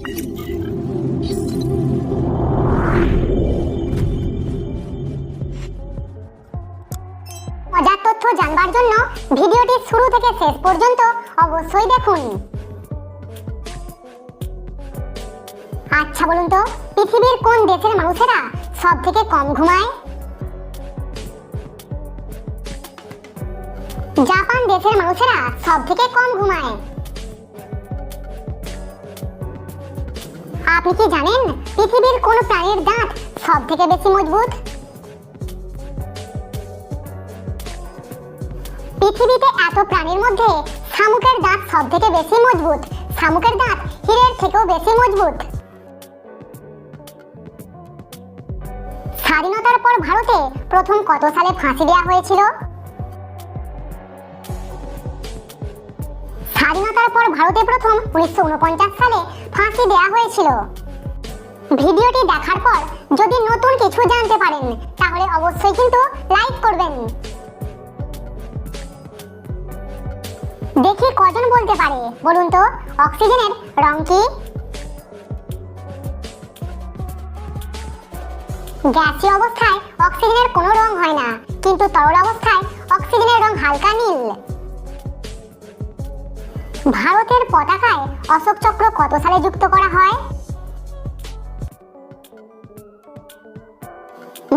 মজার তথ্য জানবার জন্য ভিডিওটি শুরু থেকে শেষ পর্যন্ত অবশ্যই দেখুন। আচ্ছা বলুন তো, পৃথিবীর কোন দেশের মানুষেরা সব থেকে কম ঘুমায়? জাপান দেশের মানুষেরা সব থেকে কম ঘুমায়। আপনি কি জানেন পৃথিবীর কোন প্রাণীর দাঁত সব থেকে বেশি মজবুত? পৃথিবীতে এত প্রাণীর মধ্যে শামুকের দাঁত সব থেকে বেশি মজবুত। শামুকের দাঁত হীরের থেকেও বেশি মজবুত। স্বাধীনতার পর ভারতে প্রথম কত সালে ফাঁসি দেওয়া হয়েছিল? স্বাধীনতার পর ভারতে প্রথম উনিশশো উনপঞ্চাশ সালে ফাঁসি দেওয়া হয়েছিল। ভিডিওটি দেখার পর যদি নতুন কিছু জানতে পারেন, তাহলে অবশ্যই কিন্তু লাইক করবেন। দেখি কজন বলতে পারে, বলুন তো, অক্সিজেনের রং কি? গ্যাসীয় অবস্থায় অক্সিজেনের কোনো রং হয় না, কিন্তু তরল অবস্থায় অক্সিজেনের রং হালকা নীল। ভারতের পতাকায় অশোক চক্র কত সালে যুক্ত করা হয়?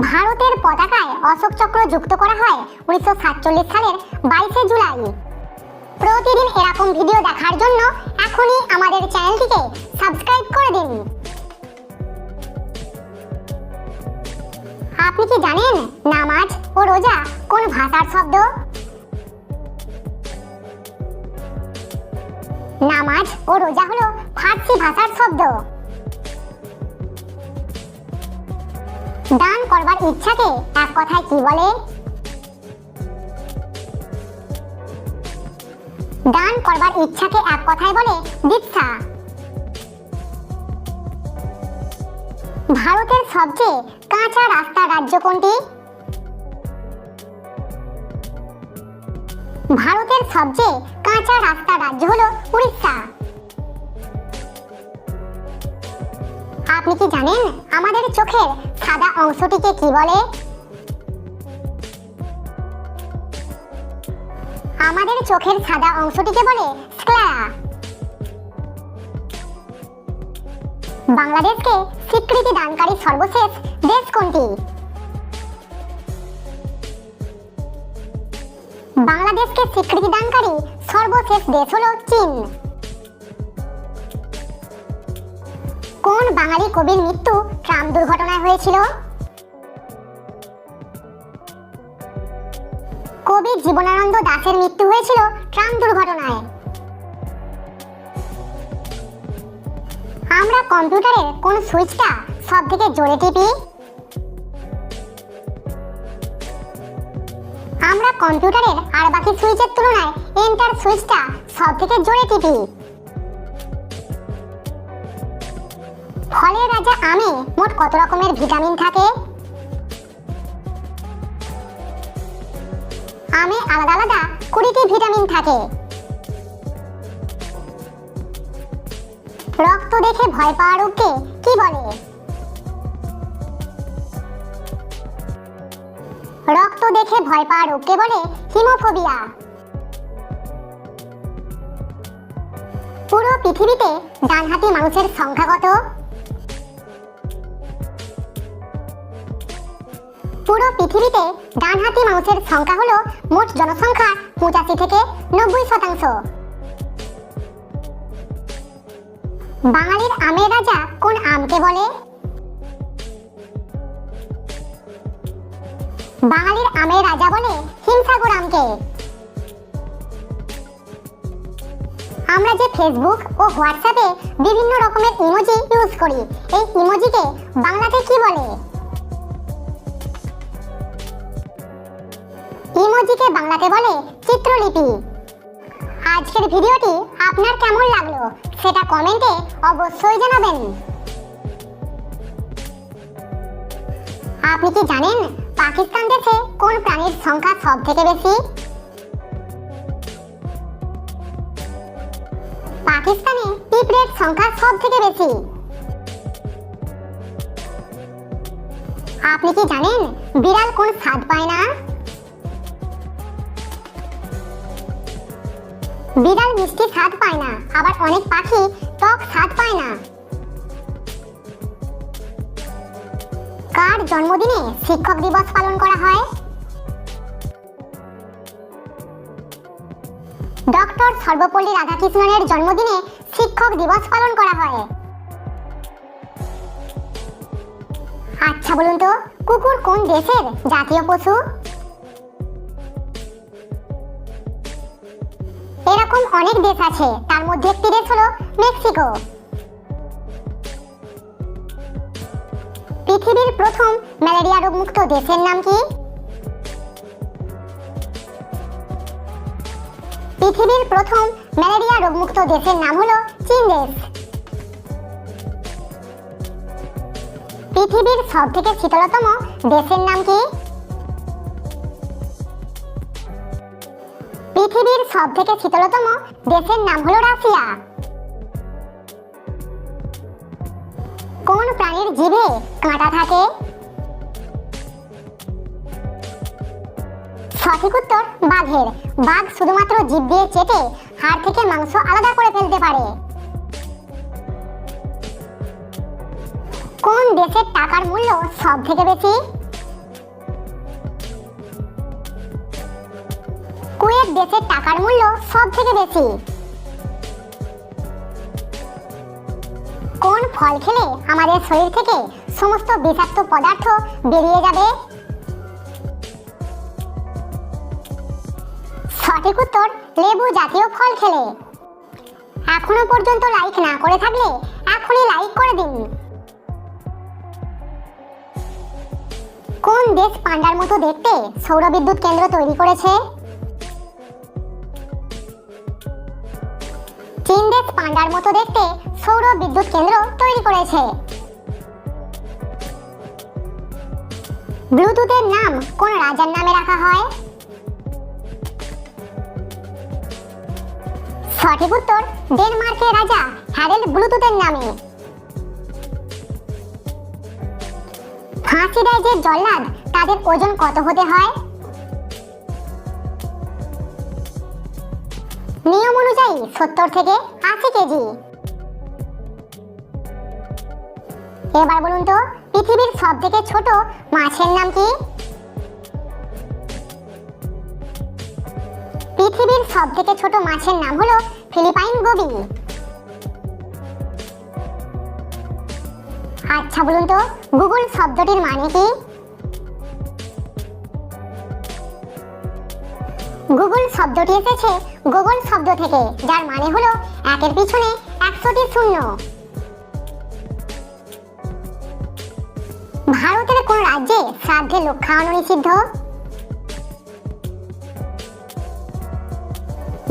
ভারতের পতাকায় অশোক চক্র যুক্ত করা হয় উনিশশো সাতচল্লিশ সালের বাইশে জুলাই। প্রতিদিন এরকম ভিডিও দেখার জন্য এখনই আমাদের চ্যানেলটিকে সাবস্ক্রাইব করে দিন। আপনি কি জানেন নামাজ ও রোজা কোন ভাষার শব্দ? নামাজ ও রোজা হলো ফার্সি ভাষার শব্দ। দান করবার ইচ্ছাকে এক কথায় কি বলে? দান করবার ইচ্ছাকে এক কথায় বলে দীক্ষা। ভারতের সবচেয়ে কাঁচা রাস্তা রাজ্য কোনটি? ভারতের সবচেয়ে কাঁচা রাস্তা রাজ্য হলো উড়িষ্যা। আপনি কি জানেন আমাদের চোখের সাদা অংশটিকে কি বলে? আমাদের চোখের সাদা অংশটিকে বলে বাংলাদেশকে স্বীকৃতি দানকারী সর্বশেষ দেশ কোনটি? বাংলাদেশকে স্বীকৃতি দানকারী সর্বশেষ দেশ হলো চীন। কোন বাঙালি কবির মৃত্যু ট্রাম দুর্ঘটনায় হয়েছিল? কবি জীবনানন্দ দাসের মৃত্যু হয়েছিল ট্রাম দুর্ঘটনায়। আমরা কম্পিউটারের কোন সুইচটা সব থেকে জোরে টিপি? কম্পিউটারের আর বাকি সুইচের তুলনায় এন্টার সুইচটা সব থেকে জোরে টিপি। ফলের রাজা আমে মোট কত রকমের ভিটামিন থাকে? আমে আলাদা আলাদা কুড়িটি ভিটামিন থাকে। রক্ত দেখে ভয় পাওয়ার রোগকে কি বলে? রক্ত দেখে ভয় পাওয়ার রোগকে বলে হিমোফোবিয়া। পুরো পৃথিবীতে ডানহাতি মানুষের সংখ্যা কত? পুরো পৃথিবীতে ডানহাতি মানুষের সংখ্যা হলো মোট জনসংখ্যা পঁচাশি থেকে নব্বই শতাংশ। বাঙালির আমের রাজা কোন আমকে বলে? বাঙালির আমের রাজা বলে হিমসাগর আমকে। আমরা যে ফেসবুক ও হোয়াটসঅ্যাপে বিভিন্ন রকমের ইমোজি ইউজ করি, এই ইমোজিকে বাংলাতে কি বলে? ইমোজিকে বাংলাতে বলে চিত্রলিপি। আজকের ভিডিওটি আপনার কেমন লাগল সেটা কমেন্টে অবশ্যই জানাবেন। আপনি কি জানেন পাকিস্তান দেশে কোন প্রাণীর সংখ্যা সব থেকে বেশি? পাকিস্তানে পিঁপড়ের সংখ্যা সব থেকে বেশি। আপনি কি জানেন বিড়াল কোন স্বাদ পায় না? বিড়াল মিষ্টি স্বাদ পায় না, আবার অনেক পাখি টক স্বাদ পায় না। কার জন্মদিনে শিক্ষক দিবস পালন করা হয়? ডক্টর সর্বপল্লী রাধাকৃষ্ণনের জন্মদিনে শিক্ষক দিবস পালন করা হয়। আচ্ছা বলুন তো, কুকুর কোন দেশের জাতীয় পশু? এরকম অনেক দেশ আছে, তার মধ্যে একটি দেশ হলো মেক্সিকো। পৃথিবীর প্রথম ম্যালেরিয়া রোগমুক্ত দেশের নাম কি? পৃথিবীর প্রথম ম্যালেরিয়া রোগমুক্ত দেশের নাম হলো চীন দেশ। পৃথিবীর সব থেকে শীতলতম দেশের নাম কি? পৃথিবীর সব থেকে শীতলতম দেশের নাম হলো রাশিয়া। কোন প্রাণীর জিভে কাঁটা থাকে? সঠিক উত্তর, বাঘের। বাঘ শুধুমাত্র জিভ দিয়ে চেটে হাড় থেকে মাংস আলাদা করে ফেলতে পারে। কোন দেশের টাকার মূল্য সব থেকে বেশি? কুয়েত দেশের টাকার মূল্য সব থেকে বেশি। কোন ফল খেলে আমাদের শরীর থেকে সমস্ত বিষাক্ত পদার্থ বেরিয়ে যাবে? সঠিক উত্তর, লেবু জাতীয় ফল খেলে। এখনও পর্যন্ত লাইক না করে থাকলে এখনই লাইক করে দিন। কোন দেশ পান্ডার মতো দেখতে সৌরবিদ্যুৎ কেন্দ্র তৈরি করেছে? চীন দেশ পান্ডার মতো দেখতে সৌর বিদ্যুৎ কেন্দ্র তৈরি করেছে। ব্লুটুথের নাম কোন রাজার নামে রাখা হয়? সঠিক উত্তর ডেনমার্কের রাজা হ্যারেল্ড ব্লুটুথের নামে। ফাঁসি দেয় যে জল্লাদ, তাদের ওজন কত হতে হয়? অনুযায়ী সত্তর থেকে আশি কেজি। এবার বলুন তো, পৃথিবীর সব থেকে ছোট মাছের নাম কি? পৃথিবীর সব থেকে ছোট মাছের নাম হলো ফিলিপাইন গোবি। আচ্ছা বলুন তো, গুগল শব্দটির মানে কি? গুগল শব্দটি এসেছে গুগল শব্দ থেকে, যার মানে হলো একের পিছনে একশোটি শূন্য। ভারতের কোন রাজ্যে শ্রাদ্ধে লোক খাওয়ানো নিষিদ্ধ?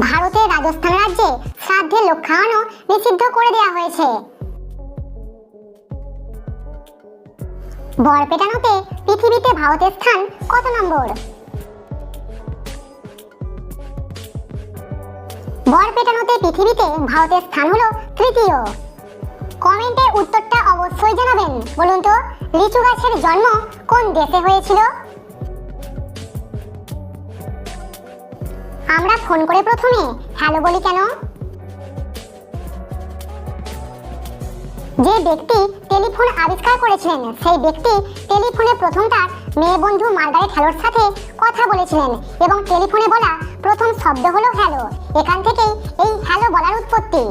ভারতের রাজস্থান রাজ্যে শ্রাদ্ধে লোক খাওয়ানো নিষিদ্ধ করে দেওয়া হয়েছে। বরপেটানোতে পৃথিবীতে ভারতের স্থান কত নম্বর? বরপেটানোতে পৃথিবীতে ভারতের স্থান হলো তৃতীয়। কমেন্টে উত্তরটা অবশ্যই জানাবেন। বলুন তো, লিচু গাছের জন্ম কোন দেশে হয়েছিল? আমরা ফোন করে প্রথমে, হ্যালো বলি কেন? যে ব্যক্তি টেলিফোন আবিষ্কার করেছিলেন, সেই ব্যক্তি টেলিফোনে প্রথম তার মেয়ে বন্ধু মার্গারেট হ্যালোর সাথে কথা বলেছিলেন এবং টেলিফোনে বলা প্রথম শব্দ হলো হ্যালো। এখান থেকেই এই হ্যালো বলার উৎপত্তি।